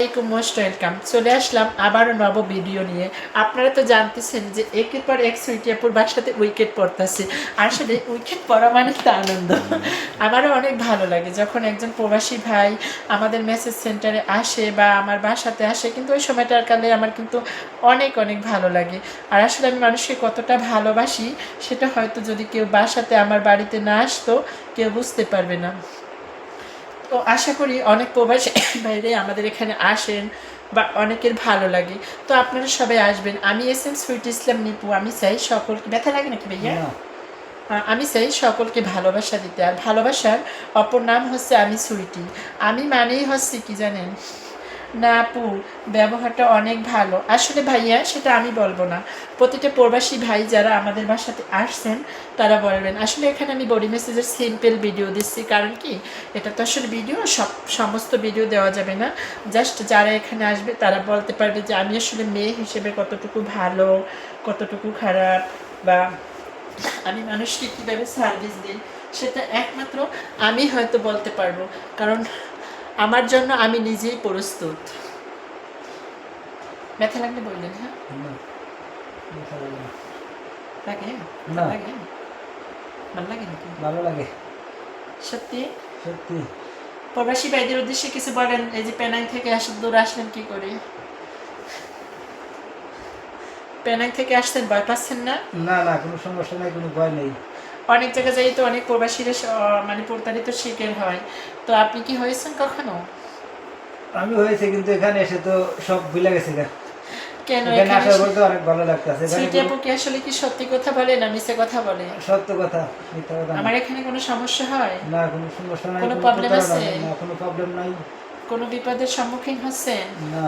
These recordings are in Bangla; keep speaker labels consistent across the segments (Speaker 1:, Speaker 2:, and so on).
Speaker 1: আসসালামাইকুম মোস্ট ওয়েলকাম চলে আসলাম আবারও নব ভিডিও নিয়ে। আপনারা তো জানতেছেন যে একের পর এক সুইটিয়াপুর বাসাতে উইকেট পড়তেছে। আসলে উইকেট পড়া মানে তো আনন্দ। আমারও অনেক ভালো লাগে। যখন একজন প্রবাসী ভাই আমাদের মেসেজ সেন্টারে আসে বা আমার বাসাতে আসে, কিন্তু ওই সময়টার কালে আমার কিন্তু অনেক অনেক ভালো লাগে। আর আসলে আমি মানুষকে কতটা ভালোবাসি, সেটা হয়তো যদি কেউ বাসাতে আমার বাড়িতে না আসতো, কেউ বুঝতে পারবে না। তো আশা করি অনেক প্রবাসী বাইরে আমাদের এখানে আসেন বা অনেকের ভালো লাগে। তো আপনারা সবাই আসবেন। আমি এস এম সুইট ইসলাম নিপু আমি চাই সকলকে ব্যথা লাগে নাকি ভাইয়া? আমি চাই সকলকে ভালোবাসা দিতে। আর ভালোবাসার অপর নাম হচ্ছে আমি সুইটি। আমি মানেই হচ্ছে কি জানেন? না আপু ব্যবহারটা অনেক ভালো। আসলে ভাইয়া, সেটা আমি বলব না। প্রতিটা প্রবাসী ভাই যারা আমাদের বাসাতে আসছেন, তারা বলবেন, আসলে এখানে আমি বডি মেসেজের সিম্পল ভিডিও দিচ্ছি। কারণ কি? এটা তো আসলে ভিডিও সব, সমস্ত ভিডিও দেওয়া যাবে না। জাস্ট যারা এখানে আসবে, তারা বলতে পারবে যে, আমি আসলে মেয়ে হিসেবে কতটুকু ভালো, কতটুকু খারাপ? বা, আমি মানুষকে কীভাবে সার্ভিস দিই? সেটা একমাত্র আমি হয়তো বলতে পারব। কারণ আমার জন্য আমি নিজেই প্রস্তুত। ব্যথা লাগলে বললেন হ্যাঁ?
Speaker 2: লাগে না।
Speaker 1: লাগে? ভালো লাগে নাকি?
Speaker 2: ভালো লাগে।
Speaker 1: সত্যি?
Speaker 2: সত্যি।
Speaker 1: প্রবাসী ভাইদের উদ্দেশ্যে কিছু বলেন এই যে পেনাং থেকে আসেন দূর আসলেন কি করে? পেনাং থেকে আসছেন ভয় পাচ্ছেন না?
Speaker 2: না না কোনো সমস্যা নাই কোনো ভয় নেই।
Speaker 1: অনেক জায়গায় যাই তো অনেক প্রবাসীরা মানে প্রতারিত শিকার হয়। তো আপনি কি হয়েছেন কখনো?
Speaker 2: আমি হয়েছে কিন্তু এখানে এসে তো সব ভুলে গেছে।
Speaker 1: কেন?
Speaker 2: এখানে
Speaker 1: এখানে
Speaker 2: আসার পর তো অনেক ভালো লাগতেছে।
Speaker 1: সুইটি আপু কি আসলে কি সত্যি কথা বলে না মিছে কথা বলে?
Speaker 2: কোনো সত্য কথা মিথ্যা কথা
Speaker 1: আমার এখানে কোনো সমস্যা হয়?
Speaker 2: না কোনো সমস্যা নাই
Speaker 1: কোনো
Speaker 2: কোনো
Speaker 1: আছে?
Speaker 2: না কোনো প্রবলেম নাই।
Speaker 1: কোনো বিপদের সম্মুখীন হচ্ছেন?
Speaker 2: না।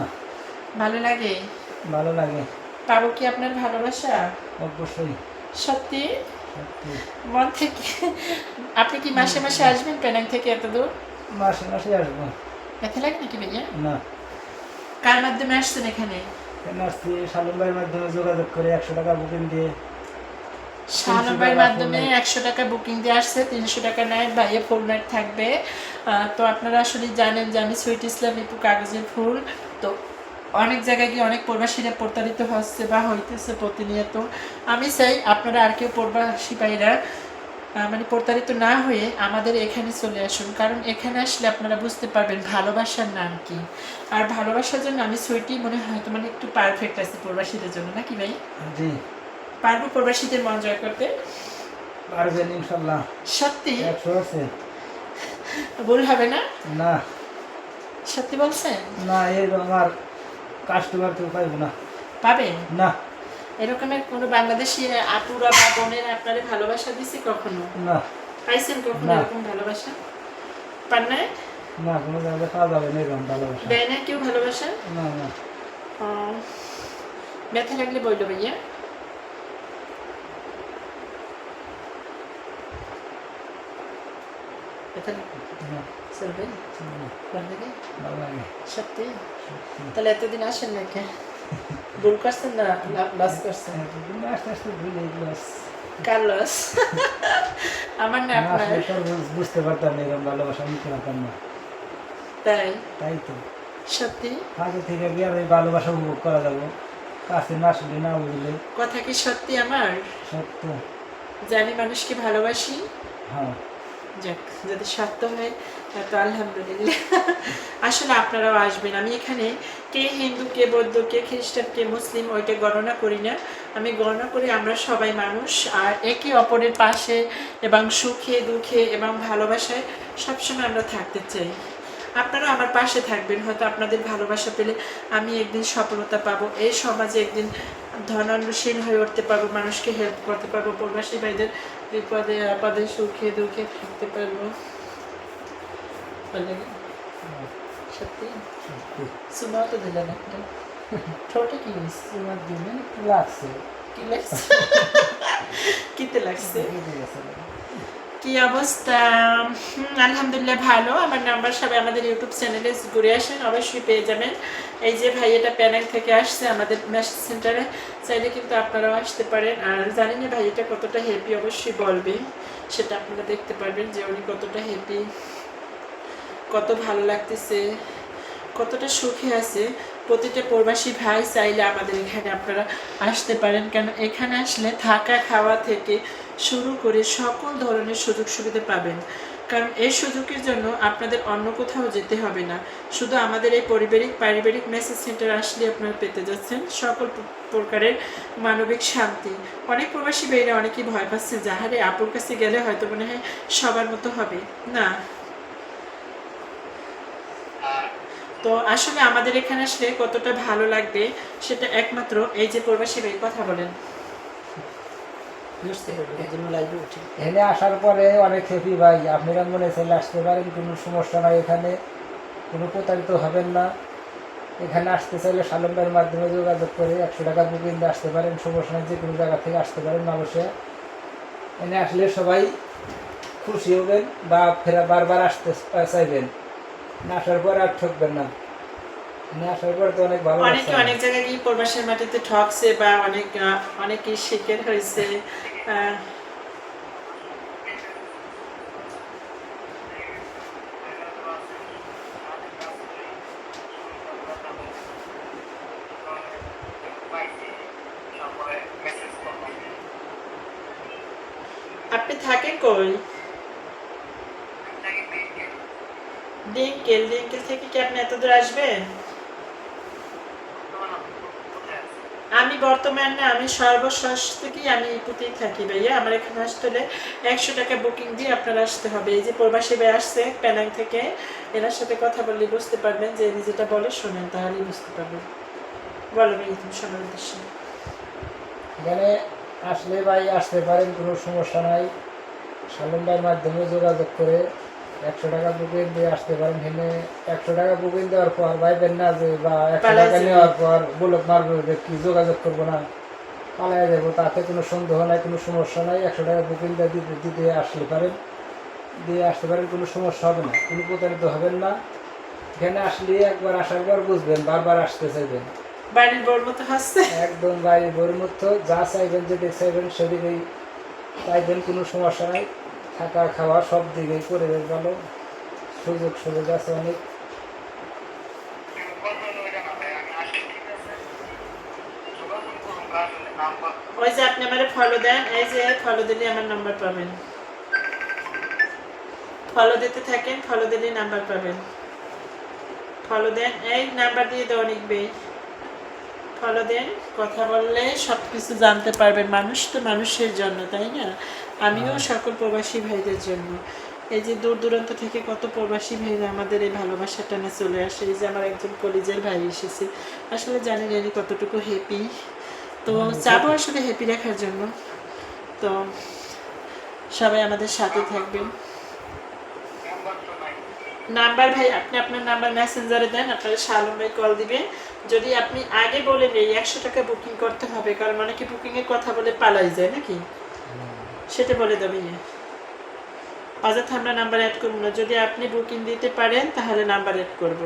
Speaker 1: ভালো লাগে?
Speaker 2: ভালো লাগে।
Speaker 1: পাবো কি আপনার ভালোবাসা?
Speaker 2: অবশ্যই।
Speaker 1: সত্যি? মন থেকে আপনি কি মাসে মাসে আসবেন? পেনাং থেকে এত দূর?
Speaker 2: মাসে মাসে আসব।
Speaker 1: ব্যথা লাগে নাকি ভাইয়া?
Speaker 2: না।
Speaker 1: কার মাধ্যমে আসছেন এখানে?
Speaker 2: আসছি শালুম ভাইয়ের মাধ্যমে যোগাযোগ করে একশো টাকা বুকিং দিয়ে।
Speaker 1: শাহানবের
Speaker 2: টাকা
Speaker 1: মাধ্যমে একশো টাকা বুকিং দিয়ে আসছে তিনশো টাকা নাইট ভাইয়া ফুল নাইট থাকবে। তো আপনারা আসলে জানেন যে আমি সুইট ইসলাম ইপু কাগজের ফুল তো অনেক জায়গায় গিয়ে অনেক প্রবাসীরা প্রতারিত হচ্ছে বা হইতেছে প্রতিনিয়ত। আমি চাই আপনারা আর কেউ প্রবাসী ভাইরা মানে প্রতারিত না হয়ে আমাদের এখানে চলে আসুন। কারণ এখানে আসলে আপনারা বুঝতে পারবেন ভালোবাসার নাম কি। আর ভালোবাসার জন্য আমি সুইটি মনে হয় তো মানে একটু পারফেক্ট আছে প্রবাসীদের জন্য নাকি ভাই?
Speaker 2: জি।
Speaker 1: পারব প্রবাসীদের মন জয় করতে?
Speaker 2: পারবেন ইনশাল্লাহ।
Speaker 1: সত্যি? ভুল হবে না?
Speaker 2: না।
Speaker 1: সত্যি বলছেন?
Speaker 2: না এর আমার কাস্টমার কেউ পাইব না।
Speaker 1: পাবে?
Speaker 2: না।
Speaker 1: এরকমের কোনো বাংলাদেশি আপুরা বা বোনের আপনারে ভালোবাসা দিছে কখনো?
Speaker 2: না।
Speaker 1: পাইছেন কখনো
Speaker 2: না।
Speaker 1: এরকম ভালোবাসা? পান নাই?
Speaker 2: না কোনো জায়গায় পাওয়া যাবে না এরকম ভালোবাসা।
Speaker 1: দেয় না কেউ ভালোবাসা?
Speaker 2: না না।
Speaker 1: ব্যথা লাগলে বলল ভাইয়া। চলবে লাগে সত্যি। তাহলে এতদিন আসেন না কে ভুল করছেন না লস করছেন
Speaker 2: আস্তে আস্তে ভুলে গেলাস।
Speaker 1: কার্লস আমার না আপনার
Speaker 2: বুঝতে পারতাম না এরকম ভালোবাসা নিতে পারতাম না
Speaker 1: তাই
Speaker 2: তাই তো
Speaker 1: সত্যি
Speaker 2: আগে থেকে গিয়ে আর ভালোবাসা উপভোগ করা যাব কাছে না আসলে না বুঝলে
Speaker 1: কথা কি সত্যি আমার
Speaker 2: সত্য
Speaker 1: আমি মানুষকে ভালোবাসি
Speaker 2: হ্যাঁ
Speaker 1: যাক যদি সত্য হয় তো আলহামদুলিল্লাহ। আসলে আপনারাও আসবেন। আমি এখানে কে হিন্দু, কে বৌদ্ধ, কে খ্রিস্টান, কে মুসলিম, ওইটা গণনা করি না। আমি গণনা করি আমরা সবাই মানুষ, আর একে অপরের পাশে এবং সুখে, দুঃখে এবং ভালোবাসায় সবসময় আমরা থাকতে চাই। আপনারা আমার পাশে থাকবেন, হয়তো আপনাদের ভালোবাসা পেলে আমি একদিন সফলতা পাবো। এই সমাজে একদিন ধনান্যশীল হয়ে উঠতে পারব, মানুষকে হেল্প করতে পারব, প্রবাসী ভাইদের বিপদে আপদে সুখে দুঃখে থাকতে পারব? সত্যি? সুমাও তো দিলেন একটা। ঠোঁটে কি
Speaker 2: সুমা দিলেন লাগছে?
Speaker 1: কি লাগছে? কিতে লাগছে। কি অবস্থা? হুম, আলহামদুলিল্লাহ ভালো। আমার নাম্বার সবাই আমাদের ইউটিউব চ্যানেলে ঘুরে আসেন অবশ্যই পেয়ে যাবেন। এই যে ভাই এটা প্যানেল থেকে আসছে আমাদের মেসেজ সেন্টারে চাইলে কিন্তু আপনারাও আসতে পারেন। আর জানি না ভাই এটা কতটা অবশ্যই বলবে সেটা আপনারা দেখতে পারবেন যে উনি কতটা হ্যাপি কত ভালো লাগতেছে কতটা সুখে আছে। প্রতিটা প্রবাসী ভাই চাইলে আমাদের এখানে আপনারা আসতে পারেন। কেন এখানে আসলে থাকা খাওয়া থেকে শুরু করে সকল ধরনের সুযোগ সুবিধা পাবেন। কারণ এই সুযোগের জন্য আপনাদের অন্য কোথাও যেতে হবে না। শুধু আমাদের এই পারিবারিক পারিবারিক মেসেজ সেন্টার আসলে আপনারা পেতে যাচ্ছেন সকল প্রকারের মানবিক শান্তি। অনেক প্রবাসী বেড়ে অনেকেই ভয় পাচ্ছে যাহারে আপুর কাছে গেলে হয়তো মনে হয় সবার মতো হবে। না। তো আসলে আমাদের এখানে আসলে কতটা ভালো লাগবে, সেটা একমাত্র এই যে প্রবাসী ভাই কথা বলেন বুঝতে পারবেন এই জন্য লাইভে উঠি
Speaker 2: এখানে আসার পরে অনেক হ্যাপি ভাই আপনারা মনে চলে আসতে পারেন কোনো সমস্যা নাই এখানে কোনো প্রতারিত হবেন না। এখানে আসতে চাইলে সালম্বের মাধ্যমে যোগাযোগ করে একশো টাকা বুকিং দিয়ে আসতে পারেন সমস্যা নাই যে কোনো জায়গা থেকে আসতে পারেন মানুষে এখানে আসলে সবাই খুশি হবেন বা ফেরা বারবার আসতে চাইবেন। আসার পর আর ঠকবেন না। আসার পর তো অনেক ভালো
Speaker 1: অনেকে অনেক জায়গায় গিয়ে প্রবাসের মাটিতে ঠকছে বা অনেক আহ, অনেকেই শিকার হয়েছে আপনি থাকেন কই? ডিঙ্কেল ডিঙ্কেল থেকে কি আপনি এত দূর আসবেন? আমি বর্তমানে, আমি সর্বশেষ থেকেই আমি ইপুতেই থাকি ভাইয়া। আমার এখানে আসতে হলে একশো টাকা বুকিং দিয়ে আপনার আসতে হবে। এই যে প্রবাসী ভাই আসছে প্যানাং থেকে, এনার সাথে কথা বললে বুঝতে পারবেন যে যেটা বলে শোনেন, তাহলেই বুঝতে পারবেন। বলো ভাই তুমি শোনার উদ্দেশ্যে।
Speaker 2: এখানে আসলে ভাই আসতে পারেন, কোনো সমস্যা নাই। সালম ভাইয়ের মাধ্যমে যোগাযোগ করে একশো টাকা বুকিং দিয়ে আসতে পারেন। এখানে একশো টাকা বুকিং দেওয়ার পর ভাইবেন না যে বা একশো টাকা নেওয়ার পর বুলক মারবো যে কি যোগাযোগ করব না পালাই যাব তাতে কোনো সন্দেহ নাই কোনো সমস্যা নাই একশো টাকা বুকিং দিয়ে দিতে দিতে আসলে পারেন। দিয়ে আসতে পারেন কোনো সমস্যা হবে না কোনো প্রতারিত হবেন না। এখানে আসলে একবার আসার পর বুঝবেন বারবার আসতে চাইবেন।
Speaker 1: বাড়ির বোর মতো হাসছে।
Speaker 2: একদম যা চাইবেন যেদিকে চাইবেন সেদিকেই চাইবেন কোনো সমস্যা নাই। থাকা খাওয়া সব করে দেবে ভালো সুযোগ সুযোগ আছে অনেক।
Speaker 1: ওই যে আপনি ফলো দেন, এই যে আমার নাম্বার পাবেন। দিতে থাকেন ফলো দিলে নাম্বার পাবেন। ফলো দেন, এই নাম্বার দিয়ে দেওয়া লিখবে ফলো দেন কথা বললে সব কিছু জানতে পারবেন মানুষ তো মানুষের জন্য তাই না? আমিও সকল প্রবাসী ভাইদের জন্য। এই যে দূর দূরান্ত থেকে কত প্রবাসী ভাইরা আমাদের এই ভালোবাসা টানে চলে আসে। এই যে আমার একজন কলিজের ভাই এসেছে। আসলে জানি না ইনি কতটুকু হ্যাপি তো চাবো আসলে হ্যাপি রাখার জন্য। তো সবাই আমাদের সাথে থাকবেন। নাম্বার ভাই আপনি আপনার নাম্বার মেসেঞ্জারে দেন আপনার শালম ভাই কল দিবে যদি আপনি আগে বলে নেই একশো টাকা বুকিং করতে হবে, কারণ অনেকে বুকিংয়ের কথা বলে পালাই যায় নাকি? সেটা বলে দেবে অযথা আমরা নাম্বার অ্যাড করব না। যদি আপনি বুকিং দিতে পারেন, তাহলে নাম্বার অ্যাড করব।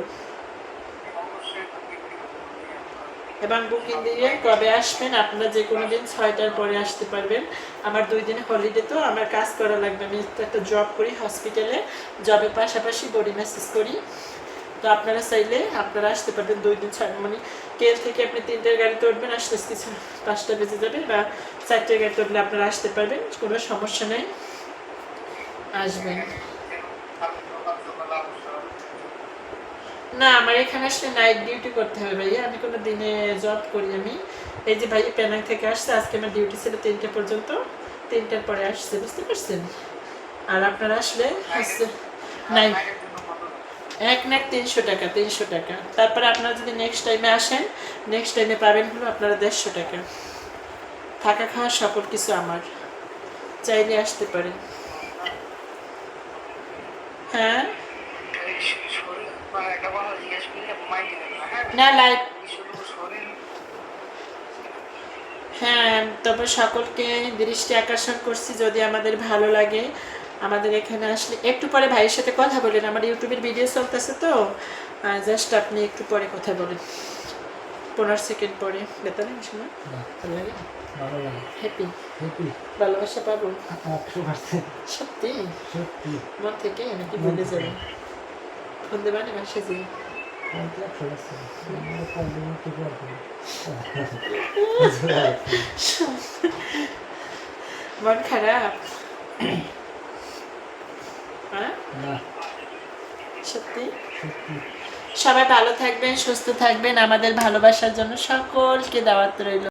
Speaker 1: এবং বুকিং দিয়ে কবে আসবেন, আপনারা যে কোনো দিন ছয়টার পরে আসতে পারবেন। আমার দুই দিন হলিডে তো, আমার কাজ করা লাগবে। আমি একটা জব করি হসপিটালে জবের পাশাপাশি বডি ম্যাসেজ করি। তো আপনারা চাইলে আপনারা আসতে পারবেন দুই দিন ছয় মানে কেল থেকে আপনি তিনটের গাড়িতে উঠবেন আসতে আসতে পাঁচটা বেজে যাবে বা চারটের গাড়িতে উঠলে আপনারা আসতে পারবেন কোনো সমস্যা নেই। আসবেন। না আমার এখানে আসলে নাইট ডিউটি করতে হবে ভাইয়া। আমি কোনো দিনে জব করি আমি। এই যে ভাই পেনাং থেকে আসছে আজকে আমার ডিউটি ছিল তিনটে পর্যন্ত। তিনটার পরে আসছে বুঝতে পারছেন? আর আপনারা আসলে হচ্ছে নাই এক নাক তিনশো টাকা তিনশো টাকা। তারপরে আপনারা যদি নেক্সট টাইমে আসেন নেক্সট টাইমে পাবেন হলো আপনারা দেড়শো টাকা। থাকা খাওয়া সকল কিছু আমার। চাইলে আসতে পারেন। হ্যাঁ? না লাইভ হ্যাঁ তবে সকলকে দৃষ্টি আকর্ষণ করছি যদি আমাদের ভালো লাগে। আমাদের এখানে আসলে একটু পরে ভাইয়ের সাথে কথা বলেন, আমার ইউটিউবের ভিডিও চলতেছে তো জাস্ট আপনি একটু পরে কথা বলেন। পনেরো সেকেন্ড পরে বেতন শোনা ভালো লাগে হ্যাপি
Speaker 2: হ্যাপি
Speaker 1: ভালোবাসা পাবো। সত্যি?
Speaker 2: সত্যি
Speaker 1: মন থেকে নাকি ভুলে যাবেন ফোন দেবেন বাসে যে মন খারাপ। হ্যাঁ? সত্যি
Speaker 2: সত্যি?
Speaker 1: সবাই ভালো থাকবেন সুস্থ থাকবেন। আমাদের ভালোবাসার জন্য সকলকে দাওয়াত রইল।